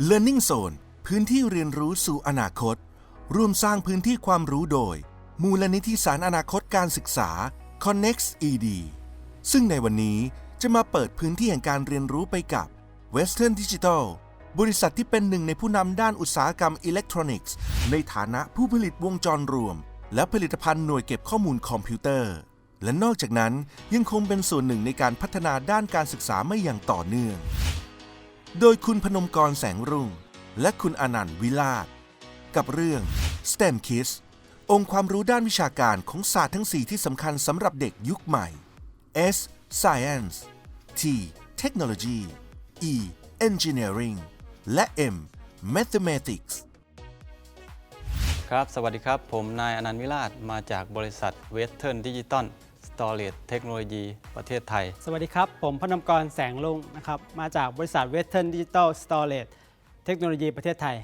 Learning Zone พื้นที่เรียนรู้สู่อนาคต ร่วมสร้างพื้นที่ความรู้โดย มูลนิธิสารอนาคตการศึกษา Connex ED ซึ่งในวันนี้จะมาเปิดพื้นที่แห่งการเรียนรู้ไปกับ Western Digital บริษัทที่เป็นหนึ่งในผู้นำด้านอุตสาหกรรมอิเล็กทรอนิกส์ ในฐานะผู้ผลิตวงจรรวม และผลิตภัณฑ์หน่วยเก็บข้อมูลคอมพิวเตอร์ และนอกจากนั้นยังคงเป็นส่วนหนึ่งในการพัฒนาด้านการศึกษาไม่อย่างต่อเนื่อง โดยคุณพนมกรแสงรุ่ง และคุณอนันต์วิลาศกับเรื่อง STEM Kids องค์ความรู้ด้านวิชาการของศาสตร์ทั้ง 4 ที่สำคัญสำหรับเด็กยุคใหม่ S Science T Technology E Engineering และ M Mathematics ครับ สวัสดีครับ ผมนายอนันต์วิราชมาจากบริษัทเวสเทิร์นดิจิตอล สตอเรจเทคโนโลยีประเทศไทย สวัสดีครับ ผมพนมกรแสงลุงนะครับ มาจากบริษัทเวสเทิร์นดิจิตอลสตอเรจเทคโนโลยีประเทศไทย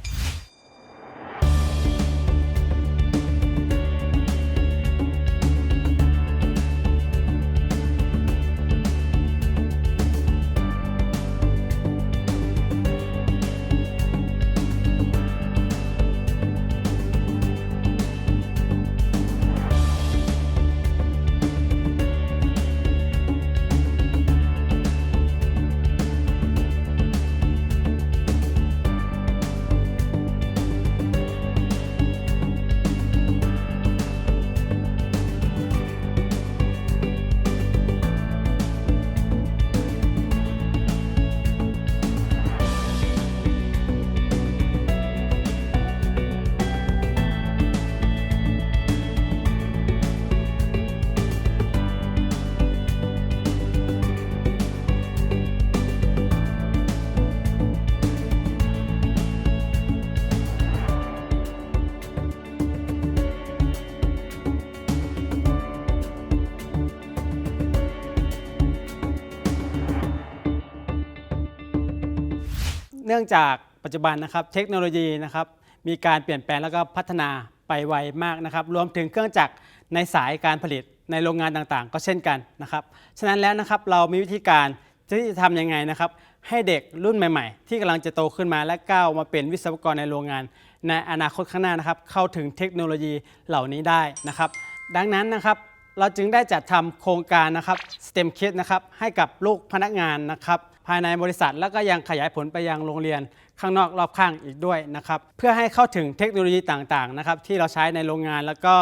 เนื่องจากปัจจุบันนะครับเทคโนโลยีนะครับมีการเปลี่ยนแปลงแล้วก็พัฒนาไปไวมากนะครับ รวมถึงเครื่องจักรในสายการผลิตในโรงงานต่างๆ ก็เช่นกันนะครับ ฉะนั้นแล้วนะครับเรามีวิธีการที่จะทำยังไงนะครับ ให้เด็กรุ่นใหม่ ๆ ที่กำลังจะโตขึ้นมาและก้าวมาเป็นวิศวกรในโรงงาน ในอนาคตข้างหน้านะครับ เข้าถึงเทคโนโลยีเหล่านี้ได้นะครับ ดังนั้นนะครับเราจึงได้จัดทำโครงการนะครับ STEM Kit นะครับให้กับลูกพนักงานนะครับ ภายในบริษัท แล้วก็ยังขยายผลไปยังโรงเรียนข้างนอกรอบข้างอีกด้วยนะครับเพื่อให้เข้าถึงเทคโนโลยีต่างๆนะครับที่เราใช้ในโรงงานแล้วก็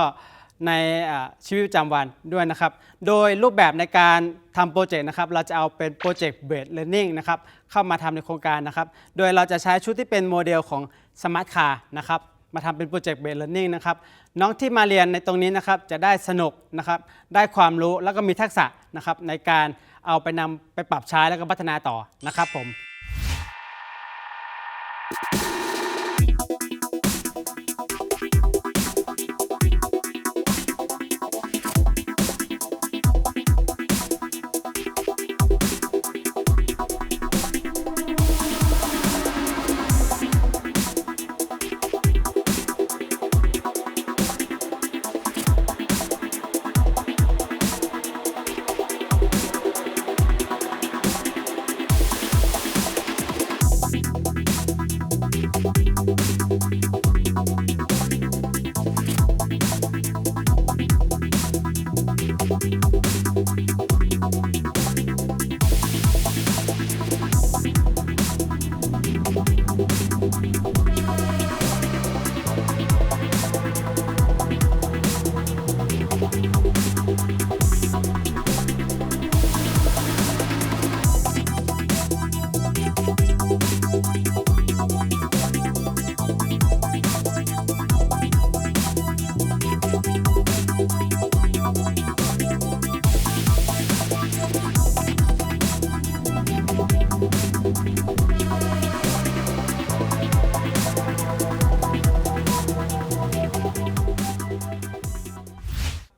ในชีวิตประจำวันด้วยนะครับ โดยรูปแบบในการทำโปรเจกต์นะครับ เราจะเอาเป็นโปรเจกต์เบสเล a r n i n g นะครับ เข้ามาทำในโครงการนะครับ โดยเราจะใช้ชุดที่เป็นโมเดลของ Smart Car นะครับ มาทำเป็นโปรเจกต์เบสเล a r n i n g นะครับ น้องที่มาเรียนในตรงนี้นะครับ จะได้สนุกนะครับ ได้ความรู้แล้วก็มีทักษะนะครับในการ เอาไปนำไปปรับใช้แล้วก็พัฒนาต่อนะครับผม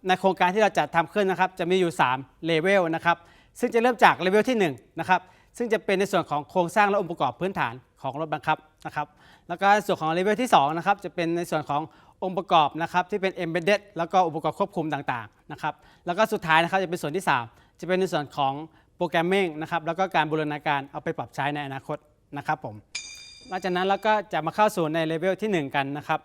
ในโครงการที่เราจัดทำขึ้นนะครับจะมีอยู่3เลเวลนะครับซึ่งจะเริ่มจากเลเวลที่1นะครับซึ่งจะเป็นในส่วนของโครงสร้างและองค์ประกอบพื้นฐานของรถบังคับนะครับแล้วก็ส่วนของเลเวลที่2นะครับจะเป็นในส่วนขององค์ประกอบนะครับที่เป็น embedded แล้วก็อุปกรณ์ควบคุมต่างๆนะครับแล้วก็สุดท้ายนะครับจะเป็นส่วนที่ 3 จะเป็นในส่วนของโปรแกรมมิ่งนะครับแล้วก็การบูรณาการเอาไปปรับใช้ในอนาคตนะครับผมหลังจากนั้นเราก็จะมาเข้าสู่ในเลเวลที่ 1 กันนะครับ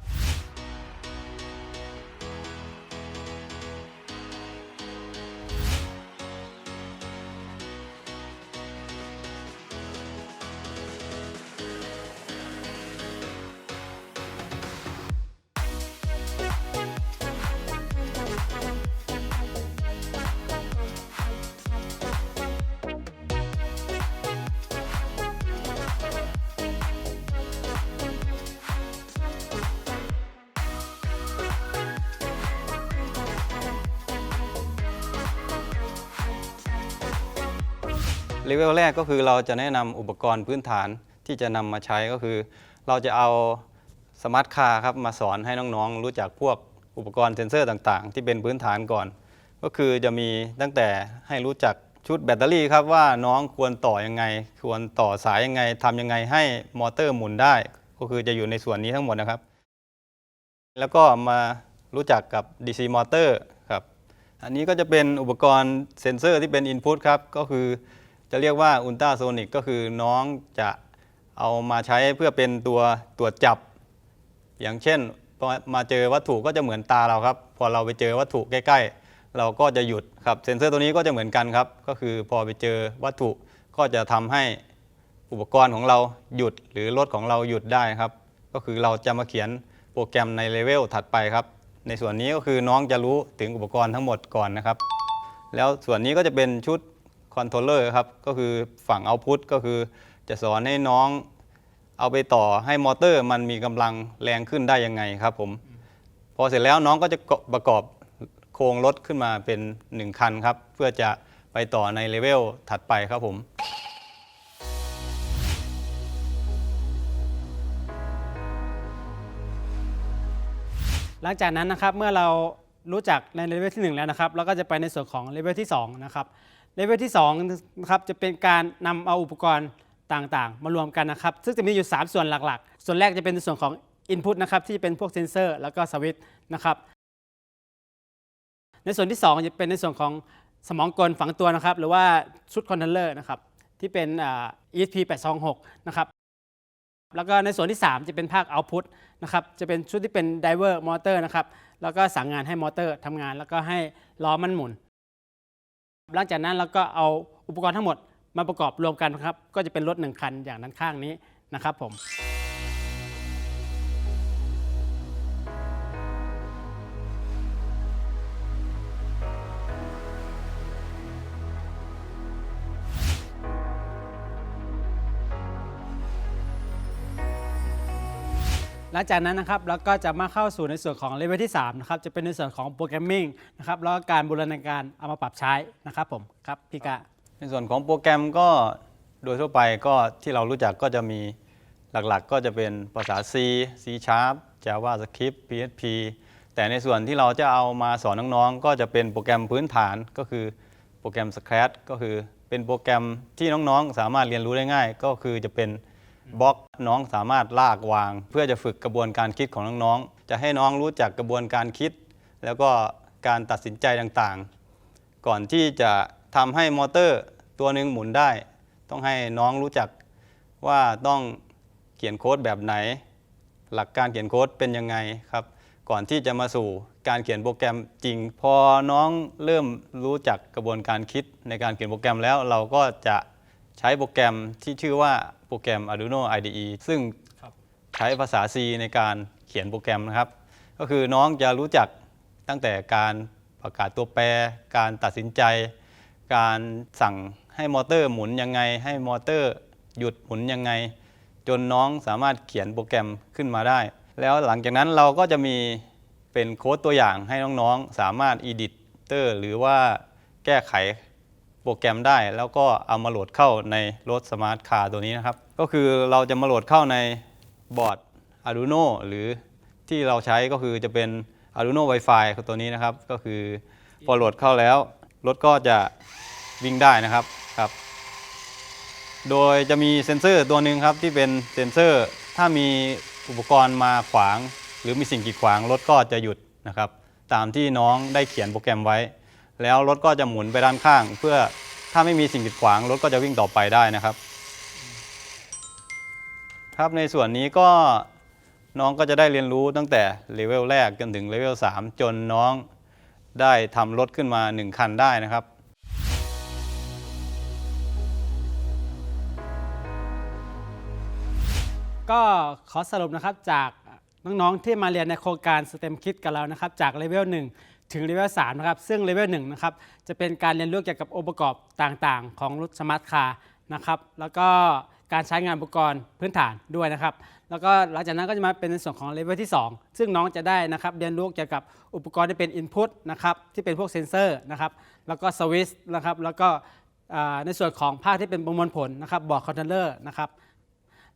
เลเวลแรกก็คือเราจะแนะนำอุปกรณ์พื้นฐานที่จะนำมาใช้ก็คือ เราจะเอาสมาร์ทคาร์ครับมาสอนให้น้องๆ รู้จักพวกอุปกรณ์เซ็นเซอร์ต่างๆ ที่เป็นพื้นฐานก่อน ก็คือจะมีตั้งแต่ให้รู้จักชุดแบตเตอรี่ครับว่าน้องควรต่อยังไง ควรต่อสายยังไงทำยังไงให้มอเตอร์หมุนได้ ก็คือจะอยู่ในส่วนนี้ทั้งหมดนะครับ แล้วก็มารู้จักกับ DC มอเตอร์ครับอันนี้ก็จะเป็นอุปกรณ์เซ็นเซอร์ที่เป็น Input ครับก็คือ จะเรียกว่าอุลตราโซนิกก็คือน้องจะเอามาใช้เพื่อเป็นตัวตรวจจับ อย่างเช่นพอมาเจอวัตถุก็จะเหมือนตาเราครับ พอเราไปเจอวัตถุใกล้ ๆ เราก็จะหยุดครับเซ็นเซอร์ตัวนี้ก็จะเหมือนกันครับ ก็คือพอไปเจอวัตถุก็จะทำให้อุปกรณ์ของเราหยุดหรือรถของเราหยุดได้ครับ ก็คือเราจะมาเขียนโปรแกรมในเลเวลถัดไปครับ ในส่วนนี้ก็คือน้องจะรู้ถึงอุปกรณ์ทั้งหมดก่อนนะครับ แล้วส่วนนี้ก็จะเป็นชุด คอนโทรลเลอร์ครับก็คือฝั่งเอาพุตก็คือจะสอนให้น้องเอาไปต่อให้มอเตอร์มันมีกำลังแรงขึ้นได้ยังไงครับผมพอเสร็จแล้วน้องก็จะประกอบโครงรถขึ้นมาเป็น 1 คันครับ เพื่อจะไปต่อในเลเวลถัดไปครับผมหลังจากนั้นนะครับเมื่อเรารู้จักในเลเวลที่ 1 แล้วนะครับเราก็จะไปในส่วนของเลเวลที่2นะครับ เลเวลที่2นะครับจะเป็นการนำเอาอุปกรณ์ต่างๆ มารวมกันนะครับ ซึ่งจะมีอยู่ 3 ส่วนหลักๆ ส่วนแรกจะเป็นในส่วนของ Input นะครับที่เป็นพวกเซนเซอร์ แล้วก็สวิตช์นะครับ ในส่วนที่ 2 จะเป็นในส่วนของสมองกลฝังตัวนะครับ หรือว่าชุดคอนโทรลเลอร์นะครับที่เป็นอ่า ESP 826นะครับแล้วก็ในส่วนที่ 3 จะเป็นภาค output นะครับจะเป็นชุดที่เป็น driver motor นะครับแล้วก็สั่งงานให้มอเตอร์ทำงาน แล้วก็ให้ล้อมันหมุน หลังจากนั้นเราก็เอาอุปกรณ์ทั้งหมดมาประกอบรวมกันครับ ก็จะเป็นรถหนึ่งคันอย่างด้านข้างนี้นะครับผม งจากนั้นนะครับเราก็จะมาเข้าสู่ในส่วนของเลเวลที่3นะครับจะเป็นในส่วนของโปรแกรมมิ่งนะครับแล้วก็การบูรณาการเอามาปรับใช้นะครับผมครับพี่กะในส่วนของโปรแกรมก็โดยทั่วไปก็ที่เรารู้จักก็จะมีหลักๆ ก็จะเป็นภาษา C C Sharp JavaScript PHP แต่ในส่วนที่เราจะเอามาสอนน้องๆ ก็จะเป็นโปรแกรมพื้นฐานก็คือโปรแกรม Scratch ก็คือเป็นโปรแกรมที่น้องๆ สามารถเรียนรู้ได้ง่าย ก็คือจะเป็น บล็อกน้องสามารถลากวาง เพื่อจะฝึกกระบวนการคิดของน้องๆจะให้น้องรู้จักกระบวนการคิด แล้วก็การตัดสินใจต่างๆ ก่อนที่จะทำให้มอเตอร์ตัวหนึ่งหมุนได้ ต้องให้น้องรู้จักว่าต้องเขียนโค้ดแบบไหน หลักการเขียนโค้ดเป็นยังไงครับ ก่อนที่จะมาสู่การเขียนโปรแกรมจริง พอน้องเริ่มรู้จักกระบวนการคิดในการเขียนโปรแกรมแล้วเราก็จะใช้โปรแกรมที่ชื่อว่า รแกรม Arduino IDE ซึ่งใช้ภาษา C ในการเขียนโปรแกรมนะครับ ก็คือน้องจะรู้จักตั้งแต่การประกาศตัวแปร การตัดสินใจ การสั่งให้มอเตอร์หมุนยังไง ให้มอเตอร์หยุดหมุนยังไง จนน้องสามารถเขียนโปรแกรมขึ้นมาได้ แล้วหลังจากนั้นเราก็จะมีเป็นโค้ดตัวอย่างให้น้องๆ สามารถ Editor หรือว่าแก้ไข โปรแกรมได้ แล้วก็เอามาโหลดเข้าในรถสมาร์ทคาร์ตัวนี้นะครับ ก็คือเราจะมาโหลดเข้าในบอร์ด Arduino หรือที่เราใช้ก็คือจะเป็น Arduino Wi-Fi ตัวนี้นะครับ ก็คือพอโหลดเข้าแล้วรถก็จะวิ่งได้นะครับครับ โดยจะมีเซ็นเซอร์ตัวหนึ่งครับที่เป็นเซ็นเซอร์ ถ้ามีอุปกรณ์มาขวาง หรือมีสิ่งกีดขวางรถก็จะหยุดนะครับ ตามที่น้องได้เขียนโปรแกรมไว้ แล้วรถก็จะหมุนไปด้านข้าง เพื่อถ้าไม่มีสิ่งกีดขวางรถก็จะวิ่งต่อไปได้นะครับ ครับในส่วนนี้ก็น้องก็จะได้เรียนรู้ตั้งแต่เลเวลแรกจนถึงเลเวล3จนน้องได้ทำรถขึ้นมา 1 คันได้นะครับก็ขอสรุปนะครับจากน้องๆที่มาเรียนในโครงการ STEM Kit กับเรานะครับ จากเลเวล1 ถึงเลเวล3นะครับ ซึ่งเลเวล1นะครับ จะเป็นการเรียนรู้เกี่ยวกับองค์ประกอบต่างๆ ของรถสมาร์ทคาร์นะครับ แล้วก็การใช้งานอุปกรณ์พื้นฐานด้วยนะครับ แล้วก็หลังจากนั้นก็จะมาเป็นในส่วนของเลเวลที่ 2 ซึ่งน้องจะได้นะครับเรียนรู้เกี่ยวกับอุปกรณ์ที่เป็น Input นะครับที่เป็นพวกเซนเซอร์นะครับ แล้วก็สวิตช์นะครับ แล้วก็ในส่วนของภาคที่เป็นประมวลผลนะครับบอร์ดคอนโทรลเลอร์นะครับ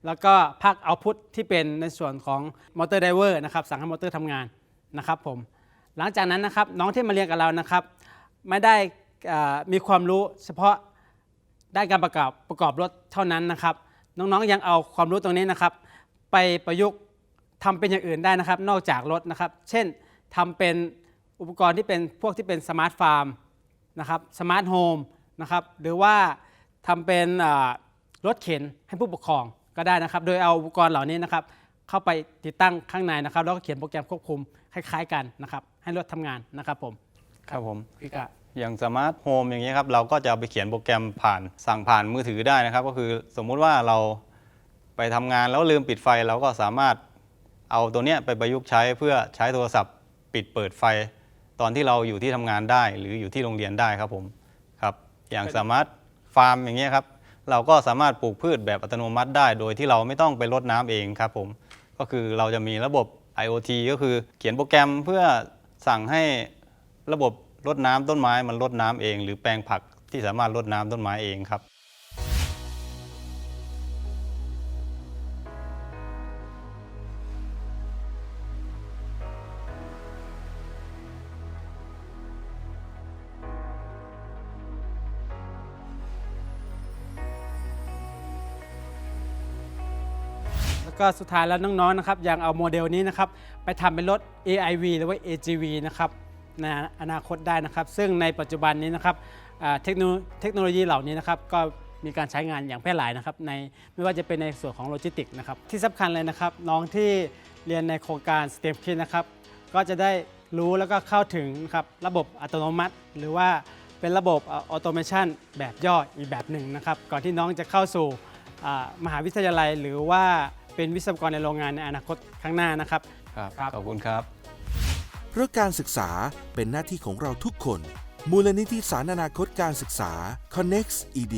แล้วก็ภาคเอาพุทที่เป็นในส่วนของมอเตอร์ไดเวอร์นะครับสั่งให้มอเตอร์ทำงานนะครับผม หลังจากนั้นนะครับน้องที่มาเรียนกับเรานะครับ ไม่ได้มีความรู้เฉพาะด้านการประกอบประกอบรถเท่านั้นนะครับ น้องๆยังเอาความรู้ตรงนี้นะครับ ไปประยุกต์ทำเป็นอย่างอื่นได้นะครับ นอกจากรถนะครับ เช่นทำเป็นอุปกรณ์ที่เป็นพวกที่เป็นสมาร์ทฟาร์มนะครับสมาร์ทโฮมนะครับหรือว่าทำเป็นรถเข็นให้ผู้ปกครองก็ได้นะครับ โดยเอาอุปกรณ์เหล่านี้นะครับ เข้าไปติดตั้งข้างในนะครับ แล้วก็เขียนโปรแกรมควบคุมคล้าย ๆ กันนะครับ ให้รถทำงานนะครับผมครับผมพี่กะ อย่างสมาร์ทโฮมอย่างนี้ยครับเราก็จะเอาไปเขียนโปรแกรมผ่านสั่งผ่านมือถือได้นะครับ ก็คือสมมุติว่าเราไปทำงานแล้วลืมปิดไฟเราก็สามารถเอาตัวเนี้ยไปประยุกต์ใช้เพื่อใช้โทรศัพท์ ปิดเปิดไฟ ตอนที่เราอยู่ที่ทำงานได้ หรืออยู่ที่โรงเรียนได้ครับผมครับ อย่างสมาร์ทฟาร์มอย่างเงี้ยครับเราก็สามารถปลูกพืชแบบอัตโนมัติได้ โดยที่เราไม่ต้องไปรดน้ำเองครับผม ก็คือเราจะมีระบบ IoT ก็คือเขียนโปรแกรมเพื่อ สั่งให้ระบบรดน้ำต้นไม้มันลดน้ำเอง หรือแปลงผักที่สามารถลดน้ำต้นไม้เองครับ ก็สุดท้ายแล้วน้องๆนะครับยังเอาโมเดลนี้นะครับไปทำเป็นรถ AIV หรือว่า AGV นะครับในอนาคตได้นะครับ ซึ่งในปัจจุบันนี้นะครับอ่าเทคโนเทคโนโลยีเหล่านี้นะครับก็มีการใช้งานอย่างแพร่หลายนะครับในไม่ว่าจะเป็นในส่วนของโลจิสติกส์นะครับที่สำคัญเลยนะครับ น้องที่เรียนในโครงการ STEM Kit นะครับก็จะได้รู้แล้วก็เข้าถึงนะครับระบบอัตโนมัติ หรือว่าเป็นระบบออโตเมชันแบบย่ออีกแบบหนึ่งนะครับก่อนที่น้องจะเข้าสู่อ่ามหาวิทยาลัยหรือว่า เป็นวิศวกรในโรงงานในอนาคตข้างหน้านะครับ ครับ ครับ ขอบคุณครับ เพราะการศึกษาเป็นหน้าที่ของเราทุกคน มูลนิธิสารอนาคตการศึกษา Connect ED